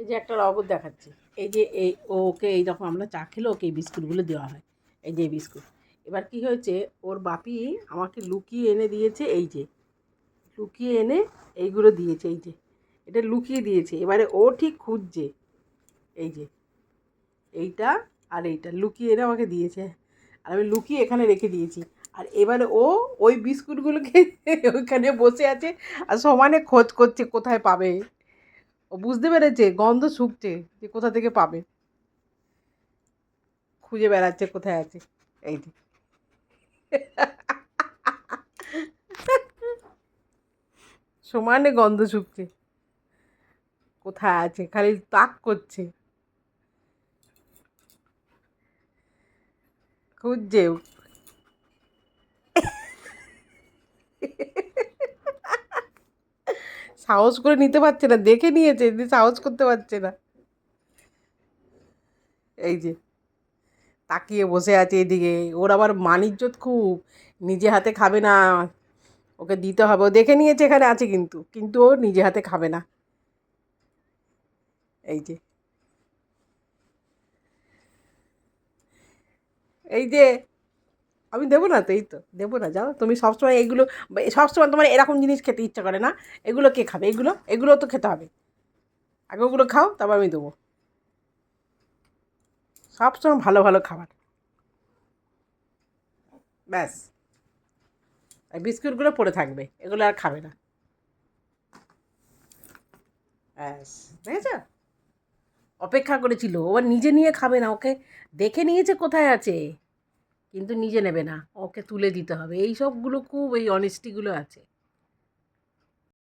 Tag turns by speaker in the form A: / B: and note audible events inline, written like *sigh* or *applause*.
A: এই যে একটা রগত দেখাচ্ছি। এই যে এই ওকে এই রকম আমরা চা খেলে ওকে এই বিস্কুটগুলো দেওয়া হয়। এই যে বিস্কুট। এবার কি হয়েছে, ওর বাপি আমাকে লুকিয়ে এনে দিয়েছে এই যে। লুকিয়ে এনে এইগুলো দিয়েছে, এই যে। এটা লুকিয়ে দিয়েছে। এবারে ও ঠিক খুঁজছে। এই যে। এইটা আর এইটা লুকিয়ে এনে আমাকে দিয়েছে। আর আমি লুকিয়ে এখানে রেখে দিয়েছি। আর এবারে ও ওই বিস্কুটগুলোকে *laughs* ওইখানে বসে আছে আর সমানে খোঁজ করছে কোথায় পাবে। ও বুঝতে পেরেছে, গন্ধ শুকছে যে কোথা থেকে পাবে। খুঁজে বেড়াচ্ছে কোথায় আছে। এই সমানে গন্ধ শুকছে। কোথায় আছে? খালি তাক করছে। খুঁজছে সাহস করে নিতে পারছে না, দেখে নিয়েছে কিন্তু সাহস করতে পারছে না। এই যে, তাকিয়ে বসে আছে এদিকে, ওর আবার মানিজ্যত খুব, নিজে হাতে খাবে না, ওকে দিতে হবে, ও দেখে নিয়েছে এখানে আছে কিন্তু কিন্তু ও নিজে হাতে খাবে না। এই যে এই যে আমি দেবো না তো, এই তো, দেবো না যাও তুমি সবসময় এইগুলো সবসময় তোমার এরকম জিনিস খেতে ইচ্ছা করে না। এগুলো কে খাবে? এগুলো? এগুলো তো খেতে হবে। আগে ওগুলো খাও, তারপর আমি দেবো। সবসময় ভালো ভালো খাবার। ব্যাস। বিস্কুটগুলো পড়ে থাকবে, এগুলো আর খাবে না। ব্যাস, দেখেছ? অপেক্ষা করেছিল, ও নিজে নিয়ে খাবে না, ওকে দেখে নিয়েছে কোথায় আছে? কিন্তু নিজে নেবে না। ওকে তুলে দিতে হবে। এই সবগুলো খুব এই অনেস্টিগুলো আছে।